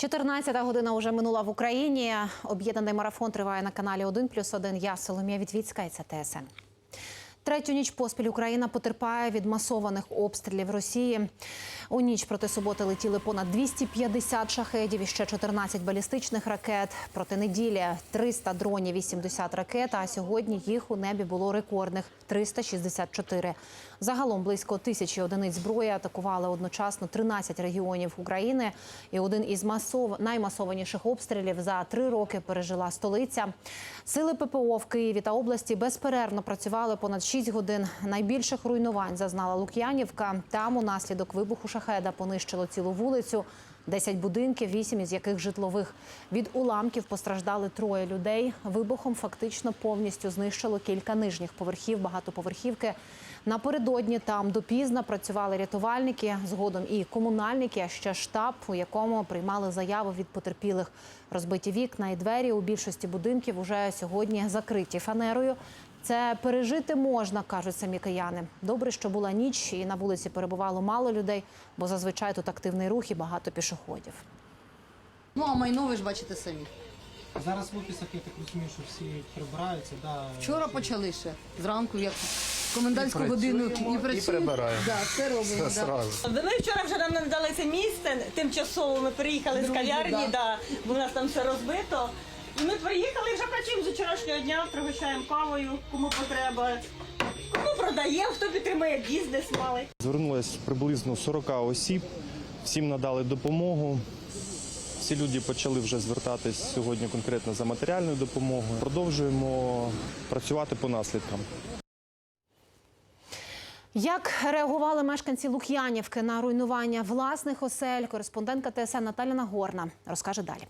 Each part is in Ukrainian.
14 година вже минула в Україні. Об'єднаний марафон триває на каналі 1 плюс 1. Я Соломія Вітвіцька і це ТСН. Третю ніч поспіль Україна потерпає від масованих обстрілів Росії. У ніч проти суботи летіли понад 250 шахедів і ще 14 балістичних ракет. Проти неділі 300 дронів, 80 ракет. А сьогодні їх у небі було рекордних 364. Загалом близько тисячі одиниць зброї атакували одночасно 13 регіонів України. І один із масов... наймасованіших обстрілів за три роки пережила столиця. Сили ППО в Києві та області безперервно працювали понад 6 годин. Найбільших руйнувань зазнала Лук'янівка. Там унаслідок вибуху шахеда понищило цілу вулицю. 10 будинків, 8 із яких житлових. Від уламків постраждали троє людей. Вибухом фактично повністю знищило кілька нижніх поверхів багатоповерхівки. Напередодні там допізно працювали рятувальники, згодом і комунальники, а ще штаб, у якому приймали заяви від потерпілих. Розбиті вікна і двері у більшості будинків уже сьогодні закриті фанерою. Це пережити можна, кажуть самі кияни. Добре, що була ніч і на вулиці перебувало мало людей, бо зазвичай тут активний рух і багато пішоходів. Ну, а майно ви ж бачите самі. Зараз в офісах, я так розумію, що всі прибираються. Да. Вчора почали ще. Зранку, як комендантську годину працюємо, і працюємо. прибираємо. Да, все робимо. Все да. сразу. Ми вчора вже нам надали це місце тимчасово. Ми приїхали з кав'ярні, да. да. бо у нас там все розбито. І ми приїхали вже працюємо з вчорашнього дня, пригощаємо кавою, кому потреба. Кому продаємо, хто підтримує бізнес малий. Звернулось приблизно 40 осіб, всім надали допомогу. Всі люди почали вже звертатись сьогодні конкретно за матеріальною допомогою. Продовжуємо працювати по наслідкам. Як реагували мешканці Лук'янівки на руйнування власних осель? Кореспондентка ТСН Наталя Нагорна розкаже далі.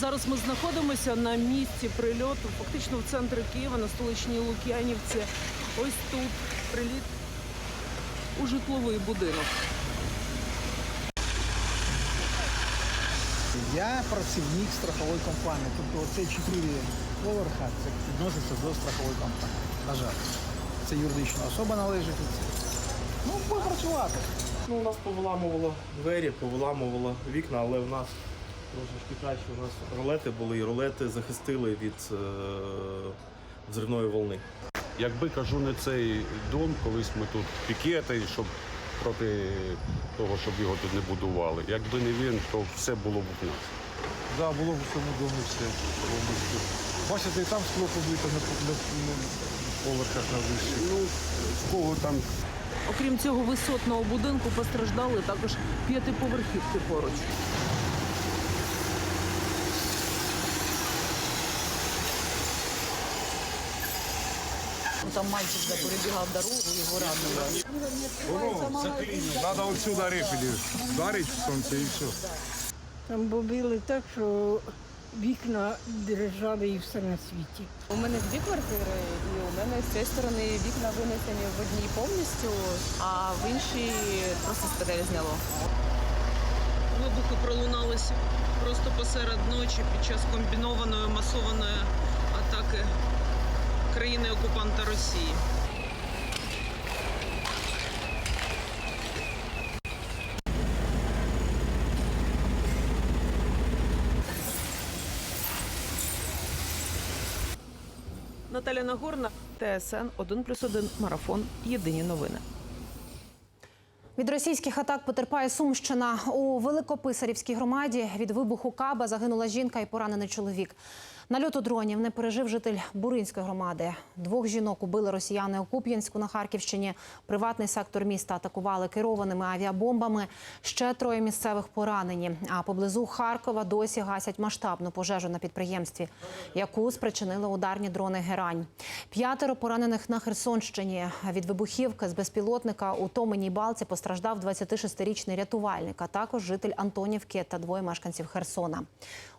Зараз ми знаходимося на місці прильоту, фактично в центрі Києва, на столичній Лук'янівці. Ось тут приліт у житловий будинок. Я працівник страхової компанії. Тобто це чотири поверха, це відноситься до страхової компанії. На жаль, це юридична особа належить. Ну, будемо працювати. Ну, у нас повиламувало двері, повиламувало вікна, але у нас трошечки краще. У нас рулети були, і рулети захистили від е- взривної волни. Якби кажу не цей дом, колись ми тут пікети, щоб проти того, щоб його тут не будували. Якби не він, то все було б у нас. Да, було в цьому домі все повністю. Бачите, і там скло побито на, на, на поверхах на вищих. Ну, в кого там Окрім цього висотного будинку постраждали також п'ятиповерхівки поруч. Ну, Там мальчик да, перебігав дорогу, його ранило. Треба отсюди рифелі вдарити в сонце і все. Там бомбили так, що вікна дрижали і все на світі. У мене дві квартири, і у мене з цієї сторони вікна винесені в одній повністю, а в іншій просто стелі зняло. Вибухи пролуналися просто посеред ночі під час комбінованої масованої атаки країни-окупанта Росії. Наталя Нагорна, ТСН 1+,1, Марафон. Єдині новини. Від російських атак потерпає Сумщина. У Великописарівській громаді від вибуху каба загинула жінка і поранений чоловік. Нальоту дронів не пережив житель Буринської громади. Двох жінок убили росіяни у Куп'янську на Харківщині. Приватний сектор міста атакували керованими авіабомбами. Ще троє місцевих поранені. А поблизу Харкова досі гасять масштабну пожежу на підприємстві, яку спричинили ударні дрони Герань. П'ятеро поранених на Херсонщині. Від вибухівки з безпілотника у Томеній Балці постраждав 26-річний рятувальник, а також житель Антонівки та двоє мешканців Херсона.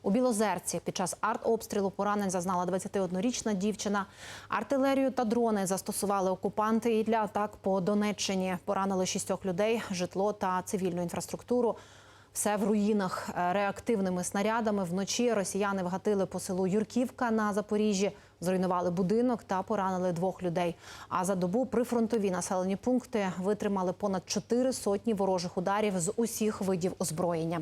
У Білозерці під час артобстрілу поранень зазнала 21-річна дівчина. Артилерію та дрони застосували окупанти і для атак по Донеччині. Поранили шістьох людей, житло та цивільну інфраструктуру. Все в руїнах Е, реактивними снарядами. Вночі росіяни вгатили по селу Юрківка на Запоріжжі, зруйнували будинок та поранили двох людей. А за добу прифронтові населені пункти витримали понад чотири сотні ворожих ударів з усіх видів озброєння.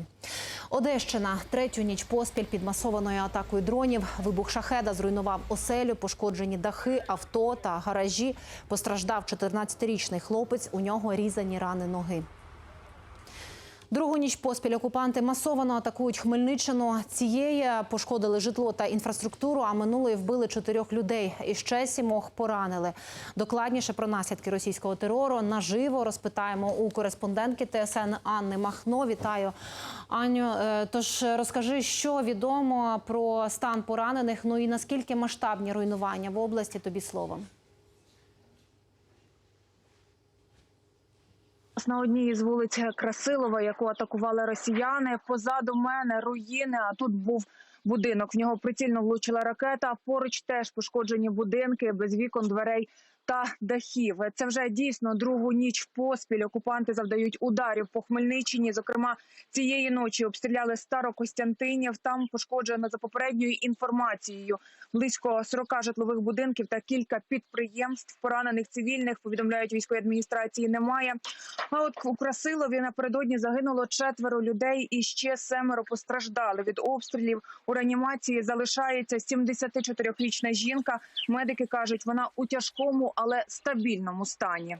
Одещина третю ніч поспіль під масованою атакою дронів. Вибух шахеда зруйнував оселю, пошкоджені дахи, авто та гаражі. Постраждав 14-річний хлопець. У нього різані рани ноги. Другу ніч поспіль окупанти масово атакують Хмельниччину. Цієї пошкодили житло та інфраструктуру, а минулої вбили чотирьох людей. І ще сімох поранили. Докладніше про наслідки російського терору наживо розпитаємо у кореспондентки ТСН Анни Махно. Вітаю Аню. е, Тож розкажи, що відомо про стан поранених. Ну і наскільки масштабні руйнування в області? Тобі слово. На одній із вулиць Красилова, яку атакували росіяни. Позаду мене руїни. А тут був будинок. В нього прицільно влучила ракета. Поруч теж пошкоджені будинки без вікон, дверей та дахів. Це вже дійсно другу ніч поспіль. Окупанти завдають ударів по Хмельниччині. Зокрема, цієї ночі обстріляли Старокостянтинів. Там пошкоджено за попередньою інформацією близько 40 житлових будинків та кілька підприємств. Поранених цивільних повідомляють військової адміністрації. Немає. А от у Красилові напередодні загинуло четверо людей, і ще семеро постраждали від обстрілів. У реанімації залишається 74-річна жінка. Медики кажуть, вона у тяжкому, але стабільному стані.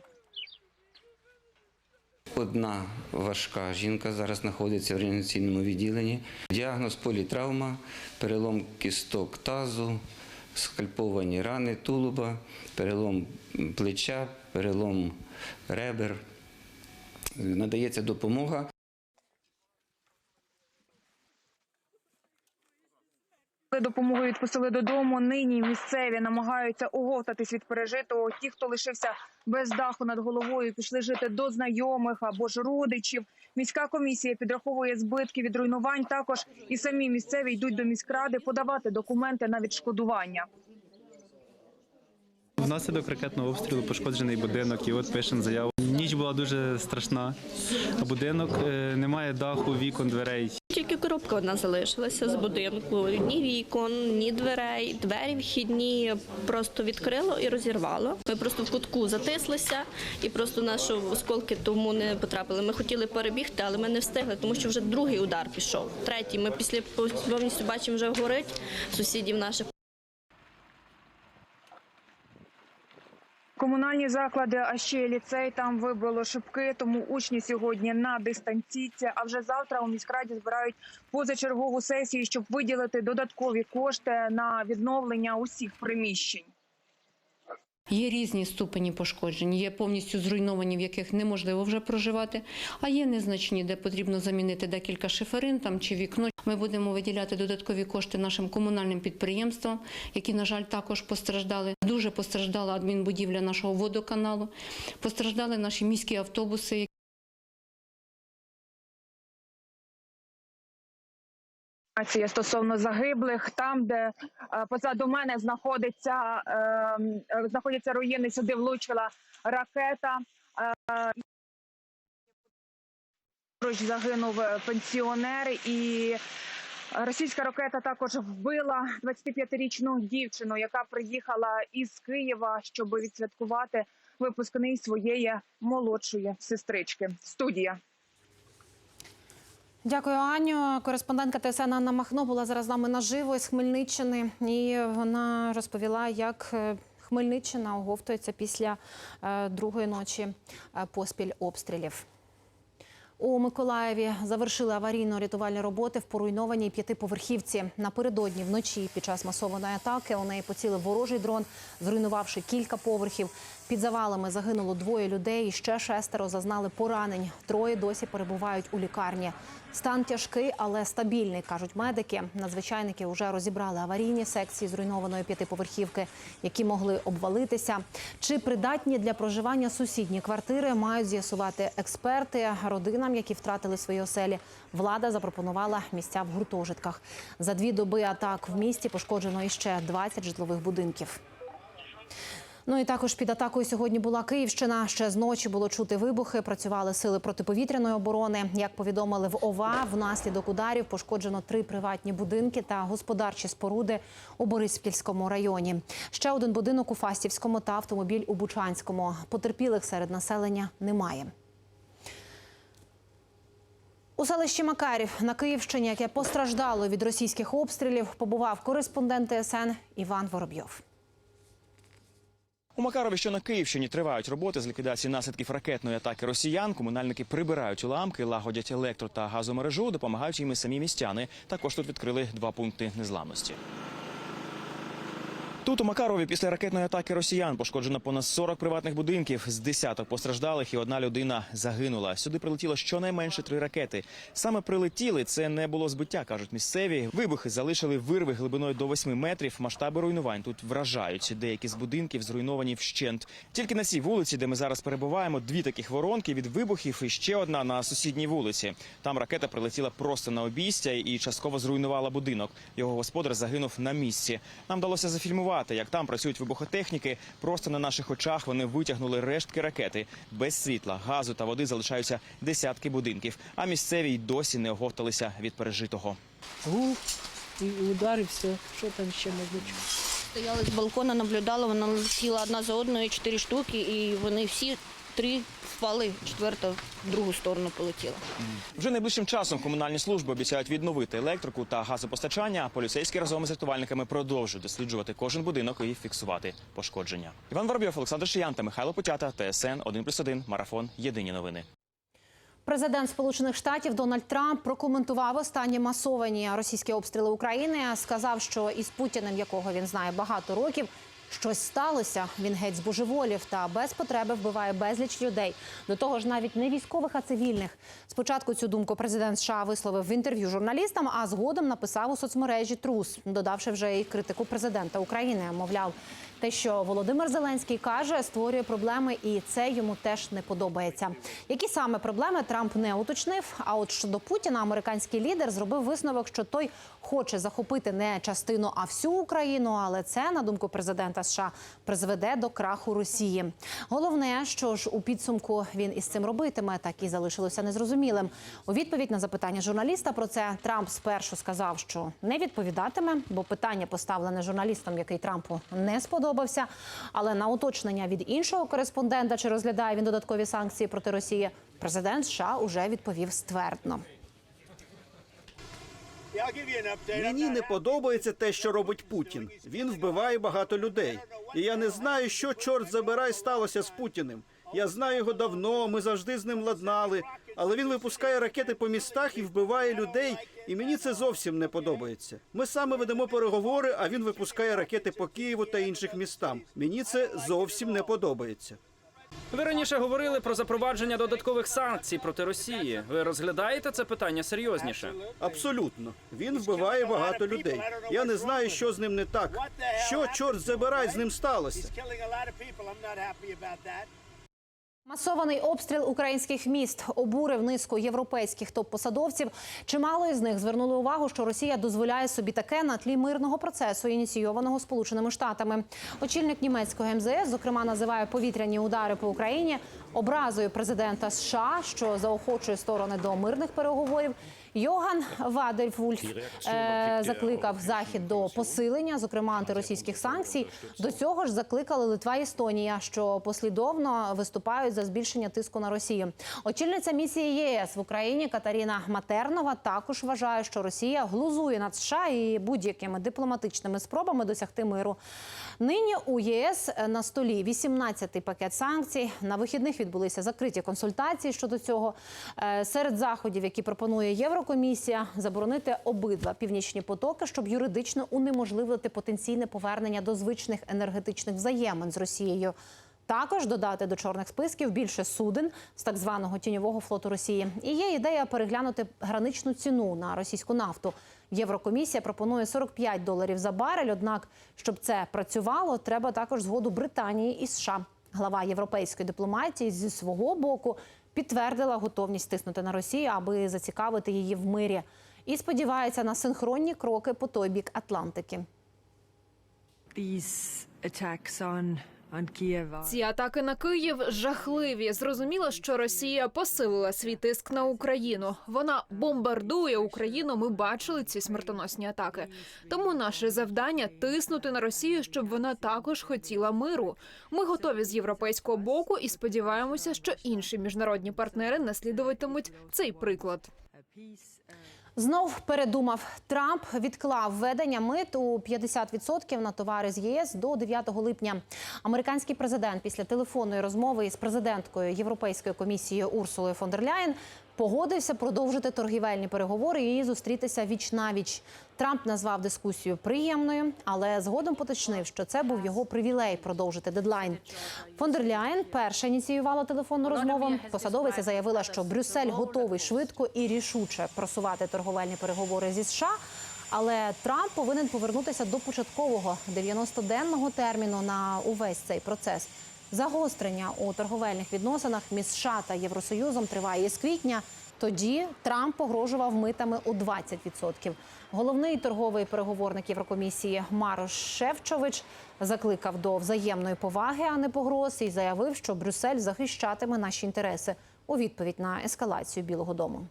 Одна важка жінка зараз знаходиться в реанімаційному відділенні. Діагноз політравма, перелом кісток тазу, скальповані рани тулуба, перелом плеча, перелом ребер. Надається допомога. Коли допомогу відпустили додому, нині місцеві намагаються оговтатись від пережитого. Ті, хто лишився без даху над головою, пішли жити до знайомих або ж родичів. Міська комісія підраховує збитки від руйнувань. Також і самі місцеві йдуть до міськради подавати документи на відшкодування. Внаслідок ракетного обстрілу пошкоджений будинок, і от пишемо заяву. Ніч була дуже страшна. Будинок е, немає даху, вікон, дверей. Тільки коробка одна залишилася з будинку. Ні вікон, ні дверей. Двері вхідні просто відкрило і розірвало. Ми просто в кутку затислися і просто наші осколки тому не потрапили. Ми хотіли перебігти, але ми не встигли, тому що вже другий удар пішов. Третій. Ми після повністю бачимо, вже горить сусідів наших. Комунальні заклади, а ще ліцей там вибило шибки, тому учні сьогодні на дистанційці. А вже завтра у міськраді збирають позачергову сесію, щоб виділити додаткові кошти на відновлення усіх приміщень. Є різні ступені пошкоджень, є повністю зруйновані, в яких неможливо вже проживати, а є незначні, де потрібно замінити декілька шиферин там чи вікно. Ми будемо виділяти додаткові кошти нашим комунальним підприємствам, які, на жаль, також постраждали. Дуже постраждала адмінбудівля нашого водоканалу, постраждали наші міські автобуси. Інформація стосовно загиблих, там, де е, позаду мене знаходиться е, е, знаходяться руїни, сюди влучила ракета. Е, Поруч загинув пенсіонер, і російська ракета також вбила 25-річну дівчину, яка приїхала із Києва, щоб відсвяткувати випускний своєї молодшої сестрички. Студія. Дякую, Аню. Кореспондентка ТСН Анна Махно була зараз з нами наживо з Хмельниччини, і вона розповіла, як е, Хмельниччина оговтується після е, другої ночі е, поспіль обстрілів. У Миколаєві завершили аварійно-рятувальні роботи в поруйнованій п'ятиповерхівці. Напередодні вночі під час масованої атаки у неї поцілив ворожий дрон, зруйнувавши кілька поверхів. Під завалами загинуло двоє людей. і Ще шестеро зазнали поранень. Троє досі перебувають у лікарні. Стан тяжкий, але стабільний, кажуть медики. Надзвичайники вже розібрали аварійні секції зруйнованої п'ятиповерхівки, які могли обвалитися. Чи придатні для проживання сусідні квартири мають з'ясувати експерти. Родинам, які втратили свої оселі, влада запропонувала місця в гуртожитках. За дві доби атак в місті пошкоджено іще 20 житлових будинків. Ну і також під атакою сьогодні була Київщина. Ще з ночі було чути вибухи. Працювали сили протиповітряної оборони. Як повідомили в ОВА, внаслідок ударів пошкоджено три приватні будинки та господарчі споруди у Бориспільському районі. Ще один будинок у Фастівському та автомобіль у Бучанському. Потерпілих серед населення немає. У селищі Макарів на Київщині, яке постраждало від російських обстрілів, побував кореспондент ТСН Іван Воробйов. У Макарові, що на Київщині, тривають роботи з ліквідації наслідків ракетної атаки росіян. Комунальники прибирають уламки, лагодять електро та газомережу, допомагають їм і самі містяни. Також тут відкрили два пункти незламності. Тут у Макарові після ракетної атаки росіян пошкоджено понад 40 приватних будинків. З десяток постраждалих і одна людина загинула. Сюди прилетіло щонайменше три ракети. Саме прилетіли це не було збиття, кажуть місцеві. Вибухи залишили вирви глибиною до 8 метрів. Масштаби руйнувань тут вражають. Деякі з будинків зруйновані вщент. Тільки на цій вулиці, де ми зараз перебуваємо, дві таких воронки від вибухів і ще одна на сусідній вулиці. Там ракета прилетіла просто на обійстя і частково зруйнувала будинок. Його господар загинув на місці. Нам вдалося зафільмувати, як там працюють вибухотехніки. Просто на наших очах вони витягнули рештки ракети. Без світла, газу та води залишаються десятки будинків. А місцеві й досі не оговталися від пережитого. Гук і ударився. Що там ще може? Стояли з балкона, наблюдали, вона летіла одна за одною, чотири штуки, і вони всі три впали, четверта в другу сторону полетіла. Вже найближчим часом комунальні служби обіцяють відновити електрику та газопостачання. А поліцейські разом із рятувальниками продовжують досліджувати кожен будинок і фіксувати пошкодження. Іван Воробйов, Олександр Шиян та Михайло Потята, ТСН 1+,1, Марафон. Єдині новини. Президент Сполучених Штатів Дональд Трамп прокоментував останні масовані російські обстріли України. Сказав, що із Путіним, якого він знає багато років, щось сталося. Він геть збожеволів та без потреби вбиває безліч людей. До того ж, навіть не військових, а цивільних. Спочатку цю думку президент США висловив в інтерв'ю журналістам, а згодом написав у соцмережі Трус, додавши вже і критику президента України. Мовляв, те, що Володимир Зеленський каже, створює проблеми, і це йому теж не подобається. Які саме проблеми Трамп не уточнив? А от щодо Путіна, американський лідер зробив висновок, що той хоче захопити не частину, а всю Україну. Але це, на думку президента США, призведе до краху Росії. Головне, що ж у підсумку він із цим робитиме, так і залишилося незрозумілим. У відповідь на запитання журналіста про це Трамп спершу сказав, що не відповідатиме, бо питання поставлене журналістом, який Трампу не сподобався. Але на уточнення від іншого кореспондента, чи розглядає він додаткові санкції проти Росії, президент США уже відповів ствердно. Мені не подобається те, що робить Путін. Він вбиває багато людей. І я не знаю, що чорт забирай сталося з Путіним. Я знаю його давно, ми завжди з ним ладнали. Але він випускає ракети по містах і вбиває людей. І мені це зовсім не подобається. Ми саме ведемо переговори, а він випускає ракети по Києву та інших містам. Мені це зовсім не подобається. Ви раніше говорили про запровадження додаткових санкцій проти Росії. Ви розглядаєте це питання серйозніше? Абсолютно. Він вбиває багато людей. Я не знаю, що з ним не так. Що, чорт забирай, з ним сталося? Масований обстріл українських міст обурив низку європейських топ-посадовців. Чимало із них звернули увагу, що Росія дозволяє собі таке на тлі мирного процесу, ініційованого Сполученими Штатами. Очільник німецького МЗС, зокрема, називає повітряні удари по Україні образою президента США, що заохочує сторони до мирних переговорів. Йоган Вадельфульф е, закликав захід до посилення, зокрема антиросійських санкцій. До цього ж закликали Литва і Естонія, що послідовно виступають за збільшення тиску на Росію. Очільниця місії ЄС в Україні Катаріна Матернова також вважає, що Росія глузує над США і будь-якими дипломатичними спробами досягти миру. Нині у ЄС на столі 18-й пакет санкцій. На вихідних відбулися закриті консультації щодо цього. Е, Серед заходів, які пропонує Єврокомісія, заборонити обидва північні потоки, щоб юридично унеможливити потенційне повернення до звичних енергетичних взаємин з Росією. Також додати до чорних списків більше суден з так званого тіньового флоту Росії. І є ідея переглянути граничну ціну на російську нафту. Єврокомісія пропонує 45 доларів за барель. Однак, щоб це працювало, треба також згоду Британії і США. Глава європейської дипломатії зі свого боку підтвердила готовність тиснути на Росію, аби зацікавити її в мирі, і сподівається на синхронні кроки по той бік Атлантики. These attacks on Ці атаки на Київ жахливі. Зрозуміло, що Росія посилила свій тиск на Україну. Вона бомбардує Україну. Ми бачили ці смертоносні атаки. Тому наше завдання тиснути на Росію, щоб вона також хотіла миру. Ми готові з європейського боку і сподіваємося, що інші міжнародні партнери наслідуватимуть цей приклад. Знов передумав Трамп відклав введення мит у 50% на товари з ЄС до 9 липня. Американський президент після телефонної розмови із президенткою Європейської комісії Урсулою фон дер Ляєн погодився продовжити торгівельні переговори і зустрітися віч навіч. Трамп назвав дискусію приємною, але згодом поточнив, що це був його привілей продовжити дедлайн. Фон дер Ляєн перша ініціювала телефонну розмову. Посадовиця заявила, що Брюссель готовий швидко і рішуче просувати торговельні переговори зі США. Але Трамп повинен повернутися до початкового 90-денного терміну на увесь цей процес. Загострення у торговельних відносинах між США та Євросоюзом триває із квітня. Тоді Трамп погрожував митами у 20%. Головний торговий переговорник Єврокомісії Марош Шевчович закликав до взаємної поваги, а не погроз, і заявив, що Брюссель захищатиме наші інтереси у відповідь на ескалацію Білого Дому.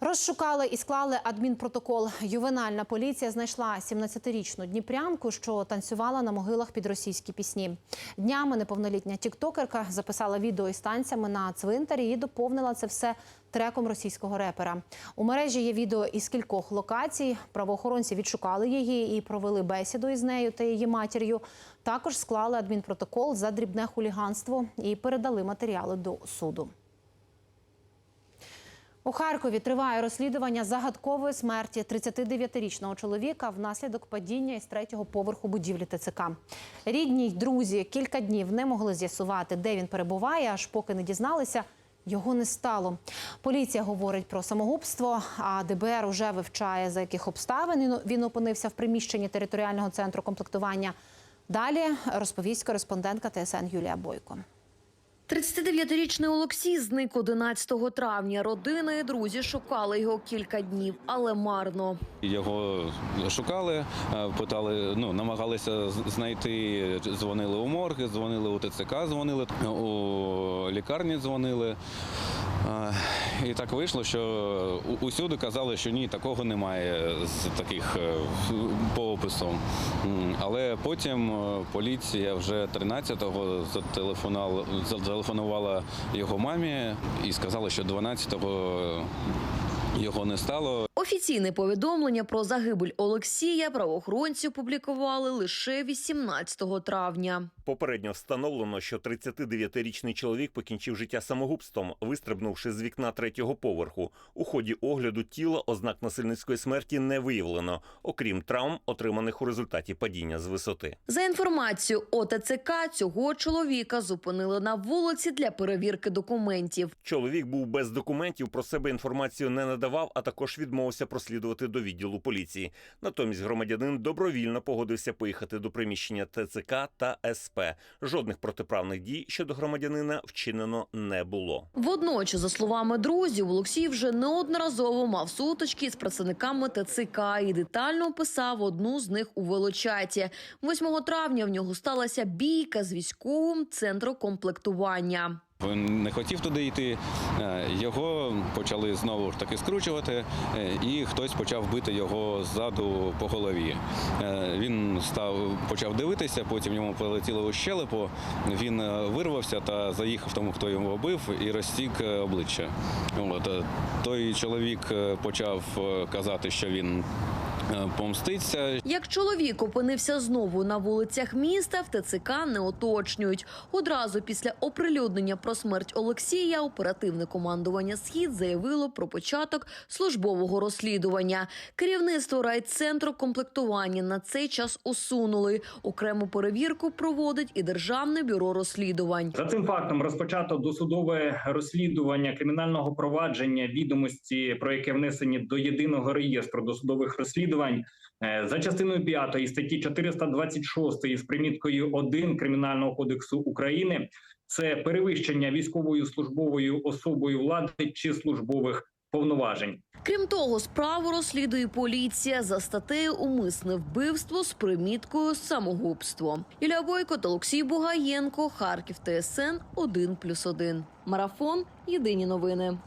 Розшукали і склали адмінпротокол. Ювенальна поліція знайшла 17-річну дніпрянку, що танцювала на могилах під російські пісні. Днями неповнолітня тіктокерка записала відео із танцями на цвинтарі і доповнила це все треком російського репера. У мережі є відео із кількох локацій. Правоохоронці відшукали її і провели бесіду із нею та її матір'ю. Також склали адмінпротокол за дрібне хуліганство і передали матеріали до суду. У Харкові триває розслідування загадкової смерті 39-річного чоловіка внаслідок падіння із третього поверху будівлі ТЦК. Рідні й друзі кілька днів не могли з'ясувати, де він перебуває, аж поки не дізналися. Його не стало. Поліція говорить про самогубство, а ДБР уже вивчає, за яких обставин він- опинився в приміщенні територіального центру комплектування. Далі розповість кореспондентка ТСН Юлія Бойко. 39-річний Олексій зник 11 травня. Родина і друзі шукали його кілька днів, але марно. Його шукали, е, питали, ну намагалися знайти. Дзвонили у морги, дзвонили у ТЦК, дзвонили у лікарні, дзвонили. І так вийшло, що усюди казали, що ні, такого немає з таких е, по опису. Але потім е, поліція вже 13-го зателефонувала, зателефонувала його мамі і сказала, що 12-го його не стало. Офіційне повідомлення про загибель Олексія правоохоронці опублікували лише 18 травня. Попередньо встановлено, що 39-річний чоловік покінчив життя самогубством, вистрибнувши з вікна третього поверху. У ході огляду тіла ознак насильницької смерті не виявлено, окрім травм, отриманих у результаті падіння з висоти. За інформацією ОТЦК, цього чоловіка зупинили на вулиці для перевірки документів. Чоловік був без документів, про себе інформацію не надавав, а також відмовився прослідувати до відділу поліції. Натомість громадянин добровільно погодився поїхати до приміщення ТЦК та СП. Жодних протиправних дій щодо громадянина вчинено не було. Водночас, за словами друзів, Олексій вже неодноразово мав сутички з працівниками ТЦК і детально описав одну з них у велочаті. 8 травня в нього сталася бійка з військовим центром комплектування. Він не хотів туди йти. е, Його почали знову ж таки скручувати, е, і хтось почав бити його ззаду по голові. Е, Він став почав дивитися, потім йому полетіло у щелепу. Він вирвався та заїхав тому, хто його бив, і розтік обличчя. От той чоловік почав казати, що він помститься, Як чоловік опинився знову на вулицях міста, в ТЦК не уточнюють. Одразу після оприлюднення про смерть Олексія оперативне командування Схід заявило про початок службового розслідування. Керівництво райцентру комплектування на цей час усунули. Окрему перевірку проводить і Державне бюро розслідувань. За цим фактом розпочато досудове розслідування кримінального провадження відомості, про яке внесені до єдиного реєстру досудових розслідувань е, за частиною 5 статті 426 з приміткою 1 Кримінального кодексу України. Це перевищення військовою службовою особою влади чи службових повноважень. Крім того, справу розслідує поліція за статтею умисне вбивство з приміткою самогубство. Ілля Бойко та Олексій Бугаєнко, Харків ТСН 1+,1. Марафон. Єдині новини.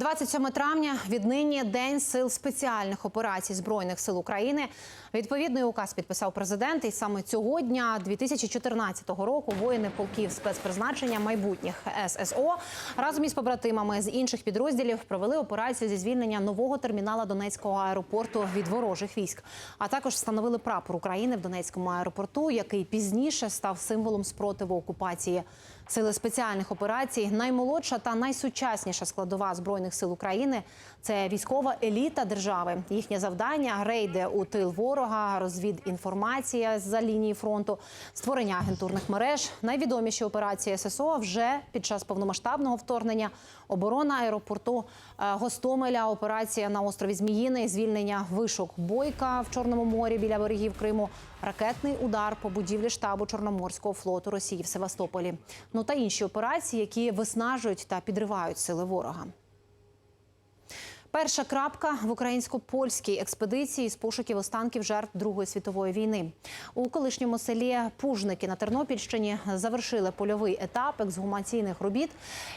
27 травня віднині День сил спеціальних операцій збройних сил України. Відповідний указ підписав президент. І саме цього дня, 2014 року, воїни полків спецпризначення майбутніх ССО разом із побратимами з інших підрозділів провели операцію зі звільнення нового термінала Донецького аеропорту від ворожих військ. А також встановили прапор України в Донецькому аеропорту, який пізніше став символом спротиву окупації. Сили спеціальних операцій наймолодша та найсучасніша складова збройних сил України це військова еліта держави. Їхнє завдання рейди у тил ворога, розвідінформація за лінії фронту, створення агентурних мереж. Найвідоміші операції ССО вже під час повномасштабного вторгнення. Оборона аеропорту е, Гостомеля, операція на острові Зміїний, звільнення вишок Бойка в Чорному морі біля берегів Криму, ракетний удар по будівлі штабу Чорноморського флоту Росії в Севастополі. Ну та інші операції, які виснажують та підривають сили ворога. Перша крапка в українсько-польській експедиції з пошуків останків жертв Другої світової війни у колишньому селі Пужники на Тернопільщині завершили польовий етап ексгумаційних робіт.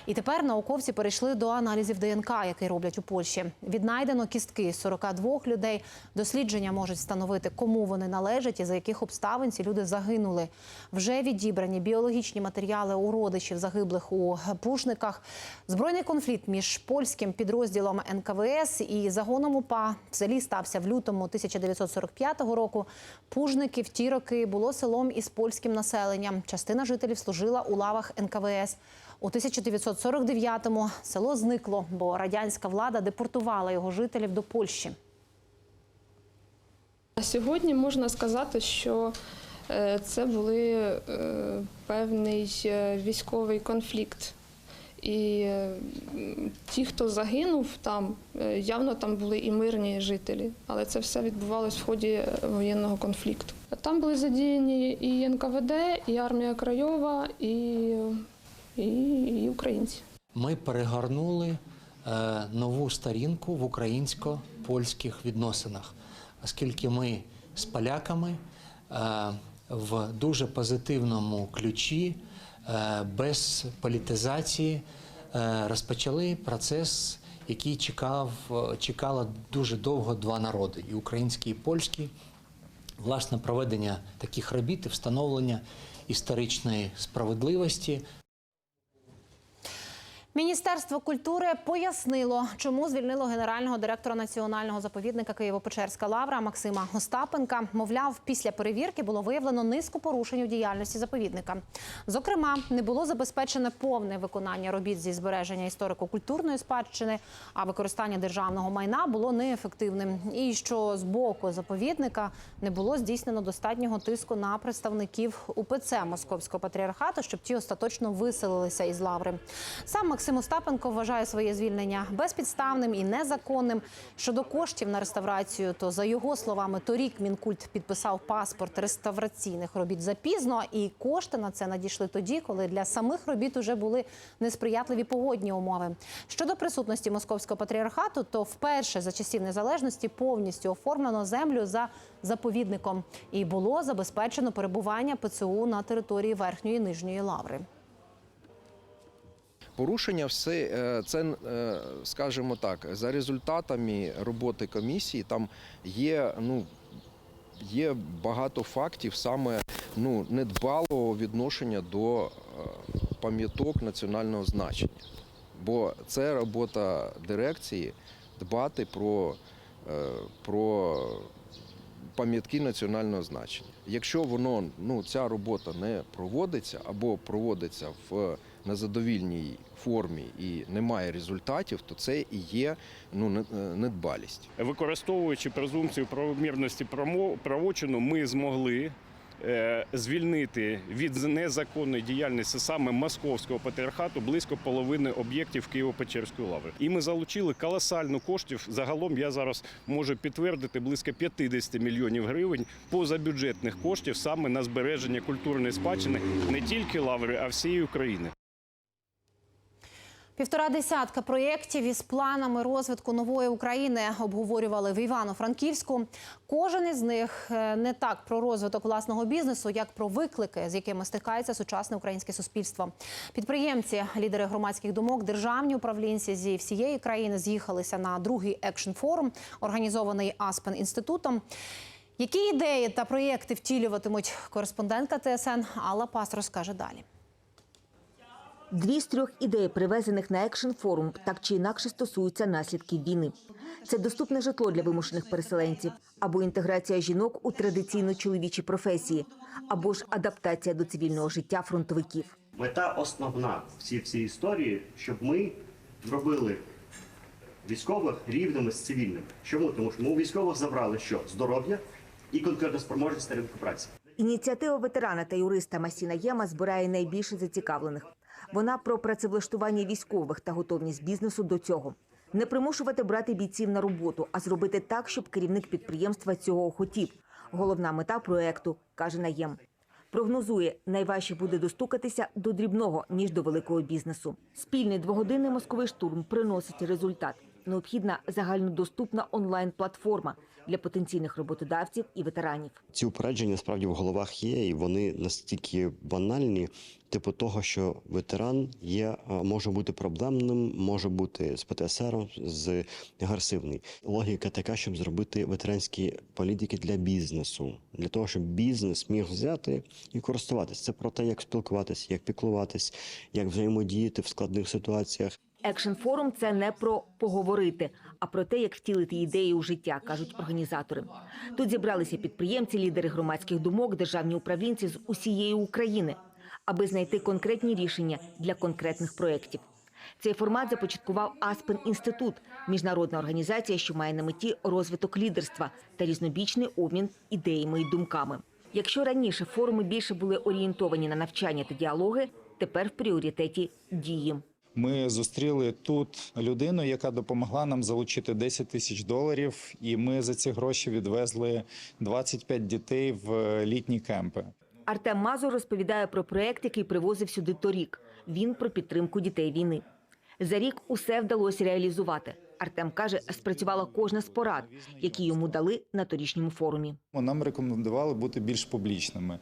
І тепер науковці перейшли до аналізів ДНК, який роблять у Польщі. Віднайдено кістки 42 людей. Дослідження можуть встановити, кому вони належать і за яких обставин ці люди загинули. Вже відібрані біологічні матеріали у родичів загиблих у Пужниках. Збройний конфлікт між польським підрозділом НКВС і загоном УПА в селі стався в лютому 1945 року. Пужники в ті роки було селом із польським населенням. Частина жителів служила у лавах НКВС. У 1949-му село зникло, бо радянська влада депортувала його жителів до Польщі. Сьогодні можна сказати, що е, це були е, певний е, військовий конфлікт. І ті, хто загинув там, е, явно там були і мирні жителі, але це все відбувалось в ході е, воєнного конфлікту. Там були задіяні і НКВД, і армія Крайова, і, і, і українці. Ми перегорнули е, нову сторінку в українсько-польських відносинах, оскільки ми з поляками в дуже позитивному ключі, без політизації, е, розпочали процес, який чекав, е, чекало дуже довго два народи і український, і польський. Власне, проведення таких робіт і встановлення історичної справедливості Міністерство культури пояснило, чому звільнило генерального директора національного заповідника Києво-Печерська лавра Максима Остапенка. Мовляв, після перевірки було виявлено низку порушень у діяльності заповідника. Зокрема, не було забезпечене повне виконання робіт зі збереження історико-культурної спадщини, а використання державного майна було неефективним. І що з боку заповідника не було здійснено достатнього тиску на представників УПЦ Московського патріархату, щоб ті остаточно виселилися із лаври. Сам Максим Остапенко вважає своє звільнення безпідставним і незаконним. Щодо коштів на реставрацію, то за його словами, торік мінкульт підписав паспорт реставраційних робіт запізно, і кошти на це надійшли тоді, коли для самих робіт уже були несприятливі погодні умови. Щодо присутності московського патріархату, то вперше за часів незалежності повністю оформлено землю за заповідником і було забезпечено перебування ПЦУ на території верхньої і нижньої лаври. Порушення все е, це, е, скажімо так, за результатами роботи комісії там є, ну, є багато фактів саме ну, недбалого відношення до е, пам'яток національного значення. Бо це робота дирекції дбати про, про пам'ятки національного значення. Якщо воно ну ця робота не проводиться або проводиться в незадовільній формі і немає результатів, то це і є ну е, недбалість. Використовуючи презумпцію правомірності правочину, ми змогли е, звільнити від незаконної діяльності саме московського патріархату близько половини об'єктів Києво-Печерської лаври. І ми залучили колосальну коштів. Загалом я зараз можу підтвердити близько 50 мільйонів гривень позабюджетних коштів саме на збереження культурної спадщини не тільки лаври, а всієї України. Півтора десятка проєктів із планами розвитку нової України обговорювали в Івано-Франківську. Кожен із них е, не так про розвиток власного бізнесу, як про виклики, з якими стикається сучасне українське суспільство. Підприємці, лідери громадських думок, державні управлінці зі всієї країни з'їхалися на другий екшн форум, організований Аспен інститутом. Які ідеї та проєкти втілюватимуть кореспондентка ТСН Алла Пас розкаже далі. Дві з трьох ідей, привезених на екшн форум, так чи інакше стосуються наслідків війни. Це доступне житло для вимушених переселенців, або інтеграція жінок у традиційно чоловічі професії, або ж адаптація до цивільного життя фронтовиків. Мета основна в цій всій історії, щоб ми зробили військових рівними з цивільними. Чому? Тому що ми у військових забрали що? Здоров'я і конкурентоспроможність та ринку праці. Ініціатива ветерана та юриста Масіна Єма збирає найбільше зацікавлених. Вона про працевлаштування військових та готовність бізнесу до цього. Не примушувати брати бійців на роботу, а зробити так, щоб керівник підприємства цього хотів. Головна мета проекту, каже Наєм. Прогнозує, найважче буде достукатися до дрібного, ніж до великого бізнесу. Спільний двогодинний мозковий штурм приносить результат. Необхідна загальнодоступна онлайн-платформа для потенційних роботодавців і ветеранів. Ці упередження справді в головах є, і вони настільки банальні, типу того, що ветеран є, може бути проблемним, може бути з ПТСР, з агресивний. Логіка така, щоб зробити ветеранські політики для бізнесу, для того, щоб бізнес міг взяти і користуватися. Це про те, як спілкуватися, як піклуватись, як взаємодіяти в складних ситуаціях. Екшн форум це не про поговорити, а про те, як втілити ідеї у життя, кажуть організатори. Тут зібралися підприємці, лідери громадських думок, державні управлінці з усієї України, аби знайти конкретні рішення для конкретних проєктів. Цей формат започаткував Аспен Інститут, міжнародна організація, що має на меті розвиток лідерства та різнобічний обмін ідеями і думками. Якщо раніше форуми більше були орієнтовані на навчання та діалоги, тепер в пріоритеті дії. Ми зустріли тут людину, яка допомогла нам залучити 10 тисяч доларів, і ми за ці гроші відвезли 25 дітей в літні кемпи. Артем Мазур розповідає про проект, який привозив сюди торік. Він про підтримку дітей війни. За рік усе вдалося реалізувати. Артем каже, спрацювала кожна з порад, які йому дали на торічньому форумі. Нам рекомендували бути більш публічними.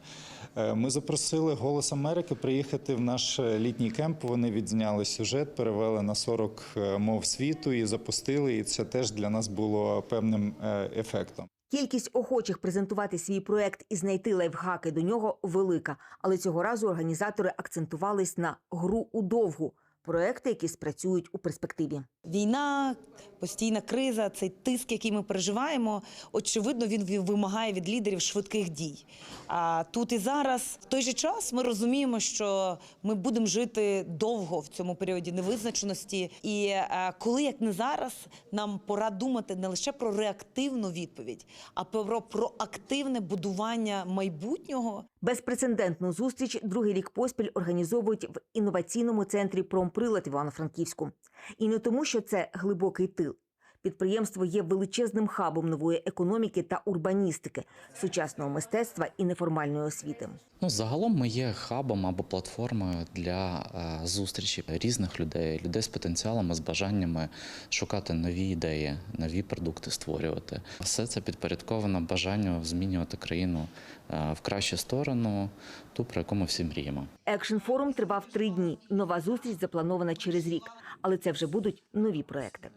Е, Ми запросили Голос Америки приїхати в наш літній кемп. Вони відзняли сюжет, перевели на 40 мов світу і запустили. І це теж для нас було певним е, ефектом. Кількість охочих презентувати свій проект і знайти лайфхаки до нього велика. Але цього разу організатори акцентувались на гру у довгу. Проекти, які спрацюють у перспективі. Війна, постійна криза, цей тиск, який ми переживаємо, очевидно, він вимагає від лідерів швидких дій. А тут і зараз, в той же час, ми розуміємо, що ми будемо жити довго в цьому періоді невизначеності. І е, коли як не зараз, нам пора думати не лише про реактивну відповідь, а про проактивне будування майбутнього. Безпрецедентну зустріч другий рік поспіль організовують в інноваційному центрі «Промприлад» Івано-Франківську. І не тому, що це глибокий тил. Підприємство є величезним хабом нової економіки та урбаністики, сучасного мистецтва і неформальної освіти. Ну, загалом ми є хабом або платформою для е, зустрічі різних людей, людей з потенціалами, з бажаннями шукати нові ідеї, нові продукти створювати. Все це підпорядковано бажанню змінювати країну е, в кращу сторону, ту, про яку ми всі мріємо. Екшн форум тривав три дні. Нова зустріч запланована через рік, але це вже будуть нові проекти.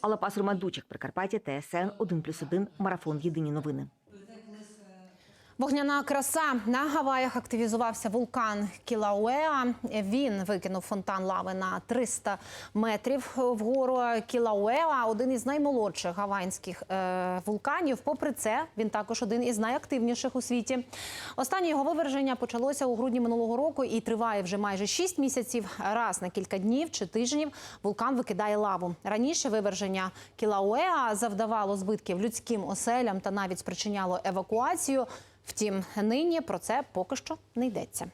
Алапас Романдучик, Прикарпаття, ТСН 1+,1, Марафон. Єдині новини. Вогняна краса на Гаваях активізувався вулкан Кілауеа. Він викинув фонтан лави на 300 метрів вгору. Кілауеа один із наймолодших гавайських е, вулканів. Попри це, він також один із найактивніших у світі. Останнє його виверження почалося у грудні минулого року і триває вже майже 6 місяців. Раз на кілька днів чи тижнів вулкан викидає лаву. Раніше виверження Кілауеа завдавало збитків людським оселям та навіть спричиняло евакуацію. Втім, нині про це поки що не йдеться.